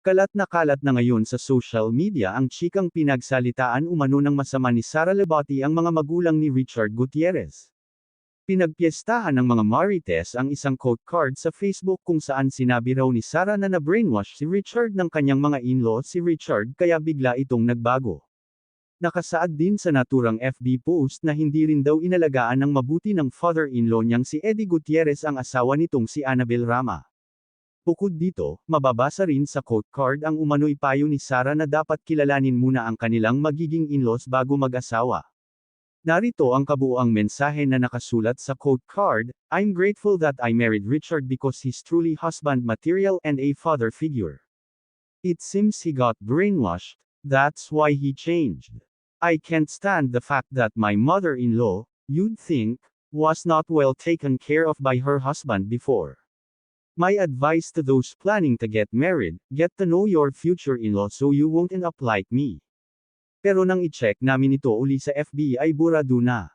Kalat na kalat na ngayon sa social media ang chikang pinagsalitaan umano ng masama ni Sara Lebati ang mga magulang ni Richard Gutierrez. Pinagpiestahan ng mga Marites ang isang quote card sa Facebook kung saan sinabi raw ni Sara na na-brainwash si Richard ng kanyang mga in-law si Richard kaya bigla itong nagbago. Nakasaad din sa naturang FB post na hindi rin daw inalagaan ng mabuti ng father-in-law niyang si Eddie Gutierrez ang asawa nitong si Annabel Rama. Bukod dito, mababasa rin sa quote card ang umano'y payo ni Sara na dapat kilalanin muna ang kanilang magiging in-laws bago mag-asawa. Narito ang kabuoang mensahe na nakasulat sa quote card, I'm grateful that I married Richard because he's truly husband material and a father figure. It seems he got brainwashed, that's why he changed. I can't stand the fact that my mother-in-law, you'd think, was not well taken care of by her husband before. My advice to those planning to get married, get to know your future in-law so you won't end up like me. Pero nang i-check namin ito uli sa FB ay burado na.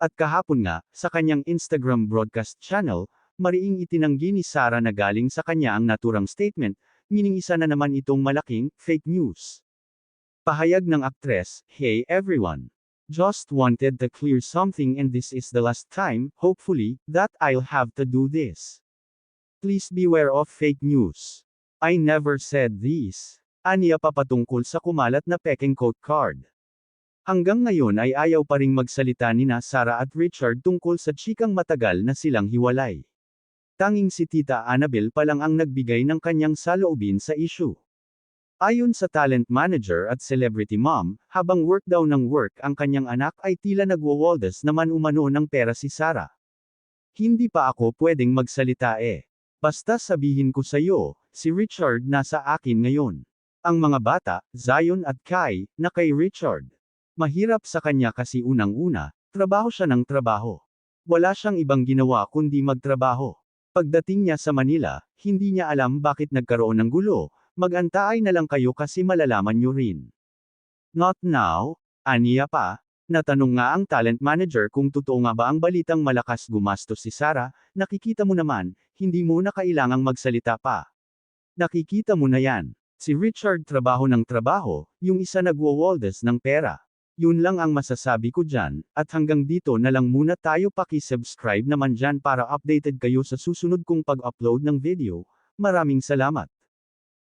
At kahapon nga, sa kanyang Instagram broadcast channel, mariing itinanggi ni Sara na galing sa kanya ang naturang statement, meaning isa na naman itong malaking fake news. Pahayag ng aktres, Hey everyone! Just wanted to clear something and this is the last time, hopefully, that I'll have to do this. Please beware of fake news. I never said this. Aniya pa patungkol sa kumalat na peking quote card. Hanggang ngayon ay ayaw pa ring magsalita ni na Sarah at Richard tungkol sa chikang matagal na silang hiwalay. Tanging si Tita Annabel pa lang ang nagbigay ng kanyang saloobin sa issue. Ayon sa talent manager at celebrity mom, habang work daw ng work ang kanyang anak ay tila nagwawaldas naman umano ng pera si Sarah. Hindi pa ako pwedeng magsalita eh. Basta sabihin ko sa iyo, si Richard nasa akin ngayon. Ang mga bata, Zion at Kai, na kay Richard. Mahirap sa kanya kasi unang-una, trabaho siya ng trabaho. Wala siyang ibang ginawa kundi magtrabaho. Pagdating niya sa Manila, hindi niya alam bakit nagkaroon ng gulo, mag-antay na lang kayo kasi malalaman niyo rin. Not now, aniya pa, Natanong nga ang talent manager kung totoo nga ba ang balitang malakas gumastos si Sarah, nakikita mo naman, hindi mo na kailangang magsalita pa. Nakikita mo na yan. Si Richard trabaho ng trabaho, yung isa nagwo-waldes ng pera. Yun lang ang masasabi ko dyan, at hanggang dito na lang muna tayo paki-subscribe naman dyan para updated kayo sa susunod kong pag-upload ng video. Maraming salamat.